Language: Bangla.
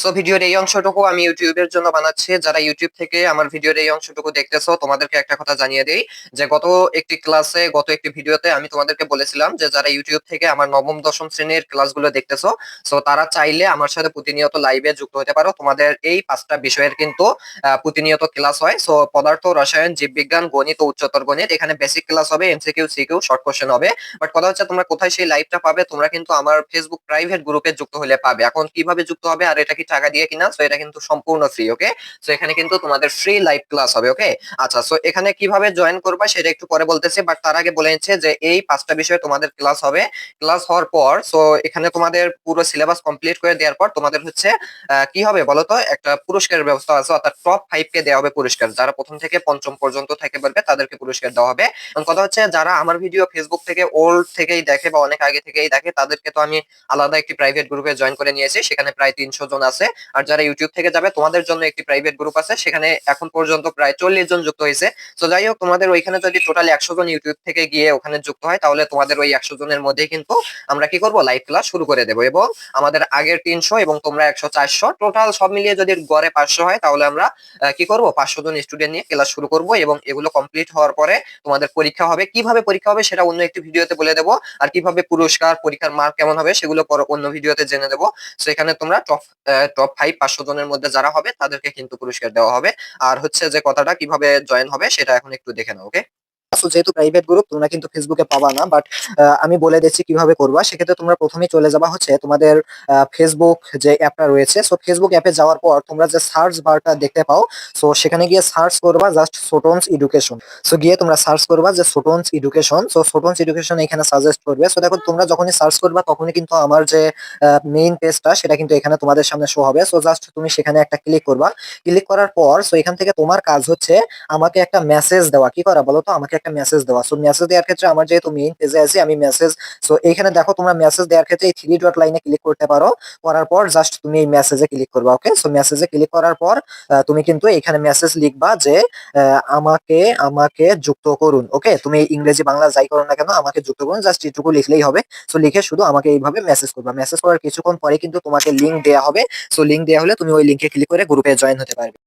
সো ভিডিওর এই অংশটুকু আমি ইউটিউবের জন্য বানাচ্ছি। যারা ইউটিউব থেকে আমার ভিডিওর এই অংশটুকু দেখতেছো, তোমাদেরকে একটা কথা জানিয়ে দেই যে, গত একটি ক্লাসে, গত একটি ভিডিওতে আমি তোমাদেরকে বলেছিলাম যে, যারা ইউটিউব থেকে আমার নবম, দশম শ্রেণির ক্লাসগুলো দেখতেছো সো তারা চাইলে আমার সাথে প্রতিনিয়ত লাইভে যুক্ত হতে পারো। তোমাদের এই পাঁচটা বিষয়ের কিন্তু প্রতিনিয়ত ক্লাস হয়। সো পদার্থ, রসায়ন, জীববিজ্ঞান, গণিত উচ্চতর গণিত, এখানে বেসিক ক্লাস হবে এমসিকিউ সিকিউ শর্ট কোশ্চেন হবে। বাট কথা হচ্ছে, তোমরা কোথায় সেই লাইভটা পাবে? তোমরা কিন্তু আমার ফেসবুক প্রাইভেট গ্রুপে যুক্ত হলে পাবে। এখন কীভাবে যুক্ত হবে? আর এটা কি টাকা দিয়ে কিনা সো এটা কিন্তু সম্পূর্ণ ফ্রি ওকে সো এখানে কিন্তু তোমাদের ফ্রি লাইভ ক্লাস হবে ওকে আচ্ছা সো এখানে কীভাবে জয়েন করবা সেটা একটু পরে বলতেছি বাট তার আগে বলে নিচ্ছে যে এই পাঁচটা বিষয়ে তোমাদের ক্লাস হবে। ক্লাস হওয়ার পর সো এখানে তোমাদের পুরো সিলেবাস কমপ্লিট করে দেওয়ার পর তোমাদের হচ্ছে কি হবে বলো তো একটা পুরস্কারের ব্যবস্থা আছে, অর্থাৎ টপ ফাইভ কে দেওয়া হবে পুরস্কার। যারা প্রথম থেকে পঞ্চম পর্যন্ত থেকে পারবে, তাদেরকে পুরস্কার দেওয়া হবে। এবং কথা হচ্ছে, যারা আমার ভিডিও ফেসবুক থেকে ওল্ড থেকেই দেখে বা অনেক আগে থেকেই দেখে, তাদেরকে তো আমি আলাদা একটি প্রাইভেট গ্রুপে জয়েন করে নিয়েছি, সেখানে প্রায় তিনশো জন আছে। আর যারা ইউটিউব থেকে যাবে, তোমাদের জন্য একটি প্রাইভেট গ্রুপ আছে। সেখানে এখন পর্যন্ত প্রায় চল্লিশ জন যুক্ত হয়েছে। তো যাই হোক, তোমাদের ওইখানে যদি টোটাল একশো জন ইউটিউব থেকে গিয়ে ওখানে যুক্ত হয়, তাহলে তোমাদের ওই একশো জনের মধ্যে কিন্তু আমরা কি করব? লাইভ ক্লাস শুরু করে দেবো। এবং আমাদের আগের তিনশো এবং তোমরা একশো চারশো টোটাল সব মিলিয়ে যদি গড়ে পাঁচশো হয়, তাহলে আমরা কি করব? পাঁচশো জন স্টুডেন্ট নিয়ে ক্লাস শুরু করব এবং এগুলো কমপ্লিট হওয়ার পরে তোমাদের পরীক্ষা হবে। কীভাবে পরীক্ষা হবে সেটা অন্য একটি ভিডিওতে বলে দেবো। আর কীভাবে পুরস্কার, পরীক্ষার মার্ক কেমন হবে সেগুলো অন্য ভিডিওতে জেনে দেবো। সেখানে তোমরা টপ টপ ফাইভ পাঁচশো জনের মধ্যে যারা হবে, তাদেরকে কিন্তু পুরস্কার দেওয়া হবে। আর হচ্ছে যে কথাটা কীভাবে জয়েন হবে, সেটা এখন একটু দেখে নাও ওকে যেহেতু প্রাইভেট গ্রুপ তোমরা কিন্তু ফেসবুকে পাবা না বাট আমি বলে দিচ্ছি কীভাবে করবা। সেক্ষেত্রে তোমরা প্রথমেই চলে যাবা হচ্ছে তোমাদের ফেসবুক যে অ্যাপটা রয়েছে সো ফেসবুক অ্যাপে যাওয়ার পর তোমরা যে সার্চ বারটা দেখতে পাও সো সেখানে গিয়ে সার্চ করবা জাস্ট সোটনস এডুকেশন সো গিয়ে তোমরা সার্চ করবা যে সোটনস এডুকেশন সো সোটনস এডুকেশন এখানে সাজেস্ট করবে। সো দেখো, তোমরা যখনই সার্চ করবা, তখনই কিন্তু আমার যে মেইন পেজটা সেটা কিন্তু এখানে তোমাদের সামনে শো হবে। সো জাস্ট তুমি সেখানে একটা ক্লিক করবা। ক্লিক করার পর সো এখান থেকে তোমার কাজ হচ্ছে আমাকে একটা মেসেজ দেওয়া। কি করা বলো তো? আমাকে একটা মেসেজ দেওয়া। সো মেসেজ দেওয়ার ক্ষেত্রে আমার যেহেতু মেইন পেজে আছি, আমি মেসেজ সো এখানে দেখো তোমরা মেসেজ দেওয়ার ক্ষেত্রে এই থ্রি ডট লাইনে ক্লিক করতে পারো। করার পর জাস্ট তুমি এই মেসেজে ক্লিক করবা ওকে সো মেসেজে ক্লিক করার পর তুমি কিন্তু এখানে মেসেজ লিখবা যে আমাকে আমাকে যুক্ত করুন ওকে তুমি ইংরেজি বাংলা যাই করো না কেন, আমাকে যুক্ত করুন জাস্ট এটুকু লিখলেই হবে। সো লিখে শুধু আমাকে এইভাবে মেসেজ করবা। মেসেজ করার কিছুক্ষণ পরে কিন্তু তোমাকে লিঙ্ক দেওয়া হবে। সো লিঙ্ক দেওয়া হলে তুমি ওই লিঙ্কে ক্লিক করে গ্রুপে জয়েন হতে পারবে।